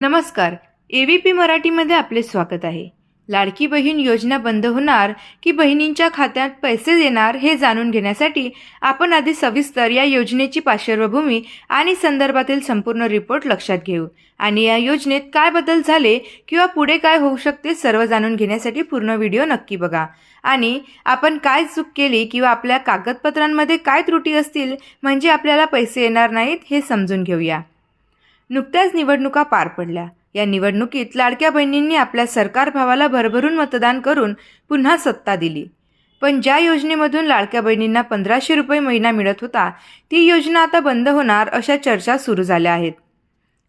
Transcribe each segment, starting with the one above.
नमस्कार. A V P मराठीमध्ये आपले स्वागत आहे. लाडकी बहीण योजना बंद होणार की बहिणींच्या खात्यात पैसे देणार हे जाणून घेण्यासाठी आपण आधी सविस्तर या योजनेची पार्श्वभूमी आणि संदर्भातील संपूर्ण रिपोर्ट लक्षात घेऊ. आणि या योजनेत काय बदल झाले किंवा पुढे काय होऊ शकते सर्व जाणून घेण्यासाठी पूर्ण व्हिडिओ नक्की बघा. आणि आपण काय चूक केली किंवा आपल्या कागदपत्रांमध्ये काय त्रुटी असतील म्हणजे आपल्याला पैसे येणार नाहीत हे समजून घेऊया. नुकत्याच निवडणुका पार पडल्या. या निवडणुकीत लाडक्या बहिणींनी आपल्या सरकार भावाला भरभरून मतदान करून पुन्हा सत्ता दिली. पण ज्या योजनेमधून लाडक्या बहिणींना पंधराशे रुपये महिना मिळत होता ती योजना आता बंद होणार अशा चर्चा सुरू झाल्या आहेत.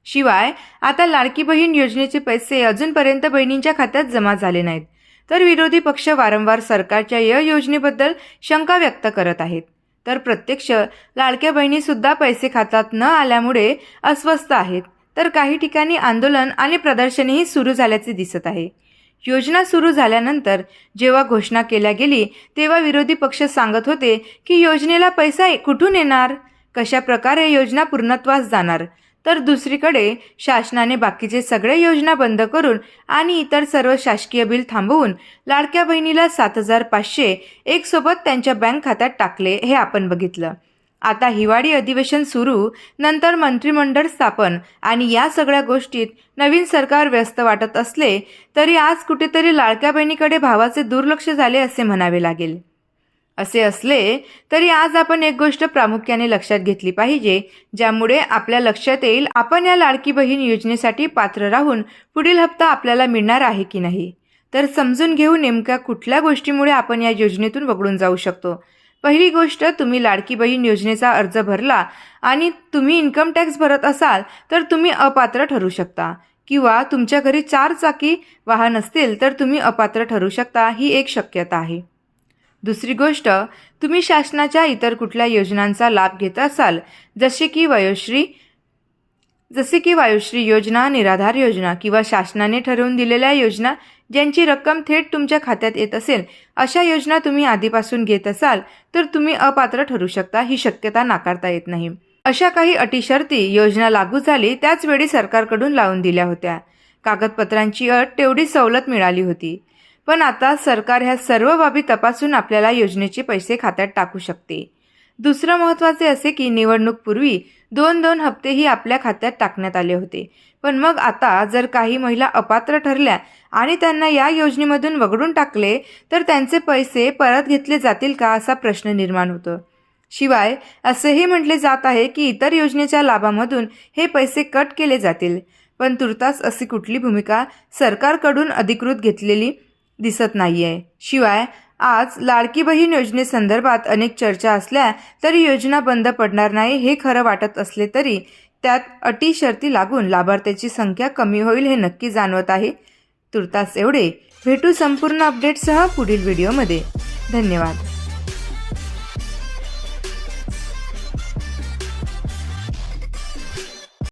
शिवाय आता लाडकी बहीण योजनेचे पैसे अजूनपर्यंत बहिणींच्या खात्यात जमा झाले नाहीत. तर विरोधी पक्ष वारंवार सरकारच्या या योजनेबद्दल शंका व्यक्त करत आहेत. तर प्रत्यक्ष लाडक्या बहिणीसुद्धा पैसे खात्यात न आल्यामुळे अस्वस्थ आहेत. तर काही ठिकाणी आंदोलन आणि प्रदर्शनेही सुरू झाल्याचे दिसत आहे. योजना सुरू झाल्यानंतर जेव्हा घोषणा केल्या गेली तेव्हा विरोधी पक्ष सांगत होते की योजनेला पैसा कुठून येणार? कशा प्रकारे योजना पूर्णत्वास जाणार? तर दुसरीकडे शासनाने बाकीचे सगळे योजना बंद करून आणि इतर सर्व शासकीय बिल थांबवून लाडक्या बहिणीला सात हजार पाचशे एकसोबत त्यांच्या बँक खात्यात टाकले हे आपण बघितलं. आता हिवाळी अधिवेशन सुरू नंतर मंत्रिमंडळ स्थापन आणि या सगळ्या गोष्टीत नवीन सरकार व्यस्त वाटत असले तरी आज कुठेतरी लाडक्या बहिणीकडे भावाचे दुर्लक्ष झाले असे म्हणावे लागेल. असे असले तरी आज आपण एक गोष्ट प्रामुख्याने लक्षात घेतली पाहिजे ज्यामुळे आपल्या लक्षात येईल आपण या लाडकी बहीण योजनेसाठी पात्र राहून पुढील हप्ता आपल्याला मिळणार आहे की नाही. तर समजून घेऊ नेमक्या कुठल्या गोष्टीमुळे आपण या योजनेतून वगळून जाऊ शकतो. पहिली गोष्ट तुम्ही लाडकी बहीण योजनेचा अर्ज भरला आणि तुम्ही इन्कम टॅक्स भरत असाल तर तुम्ही अपात्र ठरू शकता. किंवा तुमच्या घरी चार चाकी वाहन असतील तर तुम्ही अपात्र ठरू शकता ही एक शक्यता आहे. दुसरी गोष्ट तुम्ही शासनाच्या इतर कुठल्या योजनांचा लाभ घेत असाल जसे की वयोश्री जसे की वायुश्री योजना निराधार योजना किंवा शासनाने ठरवून दिलेल्या योजना ज्यांची रक्कम थेट तुमच्या खात्यात येत असेल अशा योजना तुम्ही आधीपासून घेत असाल तर तुम्ही अपात्र ठरू शकता ही शक्यता नाकारता येत नाही. अशा काही अटी शर्ती योजना लागू झाली त्याचवेळी सरकारकडून लावून दिल्या होत्या. कागदपत्रांची अट तेवढी सवलत मिळाली होती. पण आता सरकार ह्या सर्व बाबी तपासून आपल्याला योजनेचे पैसे खात्यात टाकू शकते. दुसरं महत्त्वाचे असे की निवडणूकपूर्वी दोन दोन हप्तेही आपल्या खात्यात टाकण्यात आले होते. पण मग आता जर काही महिला अपात्र ठरल्या आणि त्यांना या योजनेमधून वगळून टाकले तर त्यांचे पैसे परत घेतले जातील का असा प्रश्न निर्माण होतो. शिवाय असेही म्हटले जात आहे की इतर योजनेच्या लाभामधून हे पैसे कट केले जातील. पण तुर्तास अशी कुठली भूमिका सरकारकडून अधिकृत घेतलेली दिसत नाही आहे शिवाय आज लाडकी बहीण योजनेसंदर्भात अनेक चर्चा असल्या तरी योजना बंद पडणार नाही हे खरं वाटत असले तरी त्यात अटी शर्ती लागून लाभार्थ्याची संख्या कमी होईल हे नक्की जाणवत आहे. तुर्तास एवढे. भेटू संपूर्ण अपडेटसह पुढील व्हिडिओमध्ये. धन्यवाद.